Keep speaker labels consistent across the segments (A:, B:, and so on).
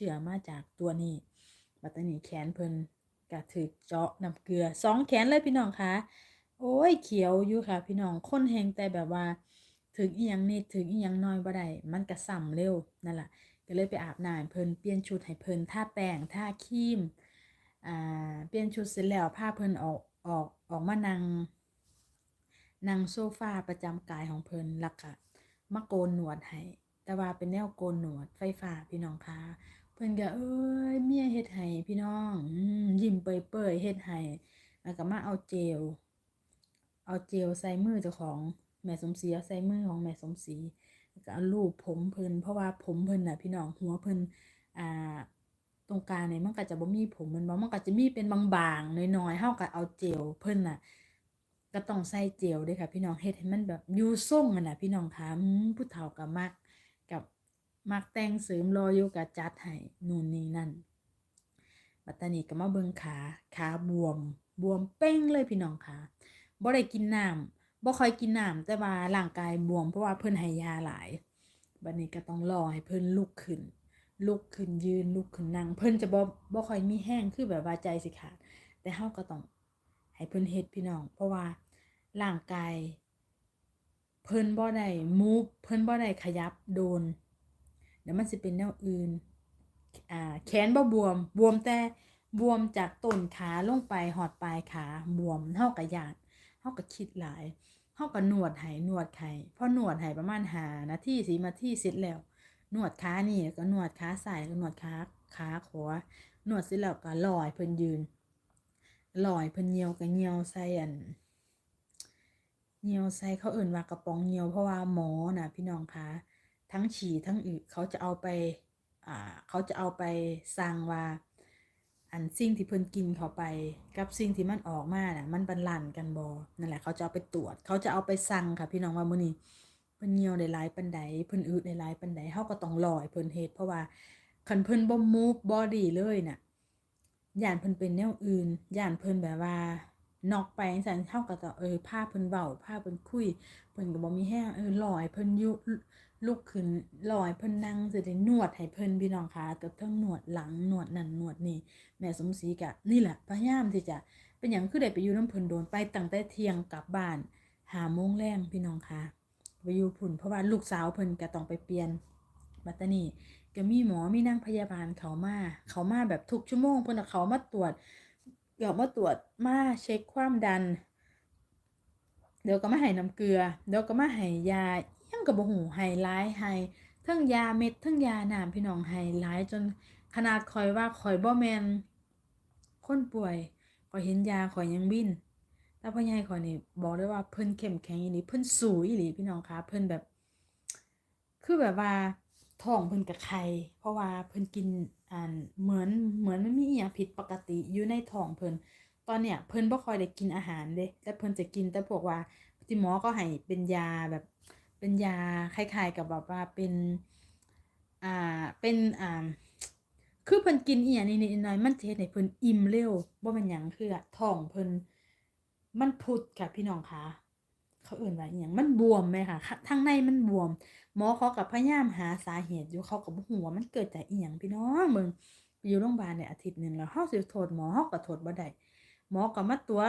A: ชื้อมาจากตัวนี้บัดนี้แขนเพิ่นก็ถูกเจาะน้ำเกลือสองแขนเลยพี่น้องคะโอ้ยเขียวอยู่ค่ะ พี่น้องคนแฮงแต่แบบว่า ถึงอีหยังนิดถึงอีหยังน้อยบ่ได้มันก็ซ้ำเร็วนั่นแหละก็เลยไปอาบน้ำเพิ่นเปลี่ยนชุดให้เพิ่นท่าแป้งท่าครีมอ่าเปลี่ยนชุดเสร็จแล้วพาเพิ่นออกออกออกมานั่งนั่งโซฟาประจำกายของเพิ่นแล้วก็มาโกนหนวดให้แต่ว่าเป็นแนวโกนหนวดไฟฟ้าพี่น้องคะ พิ่นก็เอ้ยเมียเฮ็ดให้พี่น้องอืมยิ้มเปื่อยๆเฮ็ดให้แล้วก็มาเอาเจล เอาเจลใส่มือเจ้าของแม่สมศรีเอาใส่มือของแม่สมศรีแล้วก็เอารูปผมเพิ่นเพราะว่าผมเพิ่นน่ะพี่น้องหัวเพิ่นอ่าตรงกลางเนี่ยมันก็จะบ่มีผมมันบ่มันก็จะมีเป็นบางๆน้อยๆเฮาก็เอาเจลเพิ่นน่ะ ก็ต้องใส่เจลด้วยค่ะ พี่น้องเฮ็ดให้มันแบบอยู่ทรงอะน่ะพี่น้องค่ะผู้เฒ่าก็มักกับ มักแต่งเสริมรอยอยู่ก็จัดให้นู่นนี่นั่นปัตตานีก็มาเบิ่งขาขาบวม บวมเป้งเลยพี่น้องค่ะบ่ได้กินน้ำบ่ค่อยกินน้ำแต่ว่าร่างกายบวมเพราะว่าเพิ่นให้ยาหลายบัดนี้ก็ต้องรอให้เพิ่นลุกขึ้น ลุกขึ้นยืนลุกขึ้นนั่ง เพิ่นจะบ่บ่ค่อยมีแห้งคือแบบว่าใจสิขาดแต่เฮาก็ต้องให้เพิ่นเฮ็ดพี่น้อง เพราะว่าร่างกาย เพิ่นบ่ได้มูฟเพิ่นบ่ได้ขยับโดน ดี๋ยวมันสิเป็นแนวอื่นอ่าแขนบ่บวม บวมแต่บวมจากต้นขาลงไปหอดปลายขาบวมเฮาก็ย่านเฮาก็คิดหลายเฮาก็นวดให้นวดให้พอหนวดให้ประมาณ5นาที10นาทีเสร็จแล้วหนวดขานี่แล้วก็หนวดขาซ้ายแล้วนวดขาขาขวานวดเสร็จแล้วก็รอให้เพิ่นยืนรอให้เพิ่นเหยียวก็เหยียวใส่อันเหยียวใส่เขาเอิ้นว่ากระป๋องเหยียวเพราะว่าหมอน่ะพี่น้องคะ ทั้งฉี่ทั้งอึเขาจะเอาไปอ่าเขาจะเอาไปสั่งว่า อันสิ่งที่เพิ่นกินเข้าไป กับสิ่งที่มันออกมาน่ะมันบาลานกันบ่นั่นแหละเขาจะเอาไปตรวจ เขาจะเอาไปสั่งค่ะพี่น้องว่ามื้อนี้เพิ่นเหี่ยวได้หลายปานใดเพิ่นอึได้หลายปานใดเฮาก็ต้องรอให้เพิ่นเฮ็ดเพราะว่าคันเพิ่นบ่มูฟบอดี้เลยน่ะย่านเพิ่นเป็นแนวอื่นย่านเพิ่นแบบว่านอกไปจังซั่นเฮาก็ต้องเออพาเพิ่นเว้าพาเพิ่นคุยเพิ่นก็บ่มีแรงเออรอให้เพิ่นอยู่ ลุกขึ้นรอให้เพิ่นนั่งสิได้นวดให้เพิ่นพี่น้องค่ะกับทั้งนวดหลังนวดนั่นนวดนี่แม่สมศรีกะนี่แหละพยายามที่จะเป็นอย่างคือได้ไปอยู่น้ำเพิ่นโดนไปตั้งแต่เที่ยงกลับบ้านหาโมงแรงพี่น้องคะไปอยู่พุ่นเพราะว่าลูกสาวเพิ่นก็ต้องไปเปลี่ยนบัดตานี้ก็มีหมอมีนางพยาบาลเขามาเขามาแบบทุกชั่วโมงเพิ่นเขามาตรวจเดี๋ยวมาตรวจมาเช็คความดัน เดี๋ยวก็มาให้น้ำเกลือ เดี๋ยวก็มาให้ยา งก็บ่ฮู้ให้หลายให้เทั้งยาเม็ดเทั้งยาหน้ำพี่น้องให้หลายจนขนาดคอยว่าคอยบ่แมนคนป่วยคอยเห็นยาคอยยังบินแต่พ่อใหญ่คอยนี่บอกได้ว่าเพิ่นเข้มแข็งอีหลีเพิ่นสูอีหลีพี่น้องคะเพิ่นแบบ คือแบบว่าท้องเพิ่นกับไข่เพราะว่าเพิ่นกินอ่านเหมือนเหมือนมันมีอีหยังผิดปกติอยู่ในท้องเพิ่นตอนเนี้ยเพิ่นบ่ค่อยได้กินอาหารเด้แต่เพิ่นจะกินแต่พวกว่าที่หมอก็ให้เป็นยาแบบ เป็นยาคล้ายๆกับแบบว่าเป็นอ่าเป็นอ่าคือเพิ่นกินอีหยังนิดๆหน่อยๆมันเฮ็ดให้เพิ่นอิ่มเร็วบ่แม่นหยังคืออะท้องเพิ่นมันพุดค่ะพี่น้องคะเขาเอิ้นว่าอีหยังมันบวมแหมค่ะขทางในมันบวม หมอเขาก็พยายามหาสาเหตุอยู่เขาก็บ่ฮู้ว่ามันเกิดจากอีหยังพี่น้องเบิ่งไปอยู่โรงพยาบาลเนี่ยอาทิตย์หนึงแล้วเฮาสิโทษหมอเฮาก็โทษบ่ได้หมอก็มาตรว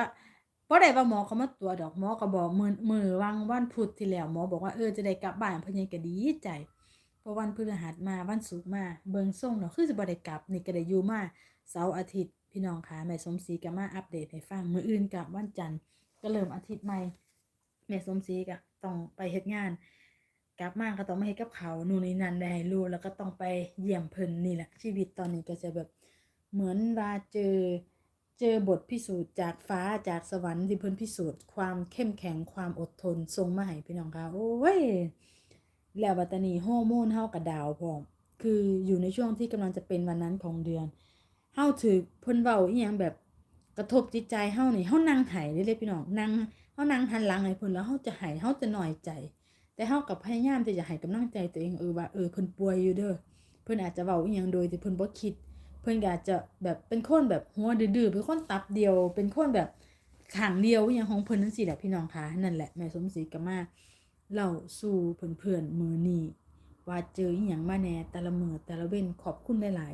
A: บ่ได้ว่าหมอเขามาตรวจดอกหมอก็บอกมือมือวังวันพุธที่แล้วหมอบอกว่าเออจะได้กลับบ้านเพิ่นยังก็ดีใจพอวันพฤหัสมาวันศุกร์มาเบิงส่งเนาะคือสิบ่ได้กลับนี่ก็ได้อยู่มาเสาร์อาทิตย์พี่น้องค่ะแม่สมศรีก็มาอัปเดตให้ฟังมื้ออื่นกับวันจันทร์ก็เริ่มอาทิตย์ใหม่แม่สมศรีก็ต้องไปเฮ็ดงาน กลับมาก็ต้องมาเฮ็ดกับเขาวนู่นนี่นั่นได้ให้รู้แล้วก็ต้องไปเยี่ยมเพิ่นนี่แหละชีวิตตอนนี้ก็จะแบบเหมือนว่าเจอ เจอบทพิสูจน์จากฟ้าจากสวรรค์ที่เพิ่นพิสูจน์ความเข้มแข็งความอดทนส่งมาให้พี่น้องค่ะโอ้ยแล้วบัตนีฮอร์โมนเฮากับดาวพร้อมคืออยู่ในช่วงที่กำลังจะเป็นวันนั้นของเดือนเฮาถือเพิ่นเว้าอีหยังแบบกระทบจิตใจเฮานี่เฮานั่งไห้เลยพี่น้องนั่งเฮานั่งหันหลังให้เพิ่นแล้วเฮาจะไห้เฮาจะหน้อยใจ แต่เฮากับพยายามที่จะให้กำลังใจตัวเองเออว่าเออเพิ่นป่วยอยู่เด้อเพิ่นอาจจะเว้าอีหยังโดยที่เพิ่นบ่คิด เพื่อนก็อาจจะแบบเป็นคนแบบหัวดื้อเป็นคนตับเดียว เป็นคนแบบขางเดียวอย่างของเพิ่นนั่นสิแหละพี่น้องคะนั่นแหละแม่สมศรีก็มาเล่าสู่เพื่อนๆมือนี้ว่าเจออย่างมาแน่แต่ละมือแต่ละเว้นขอบคุณหลาย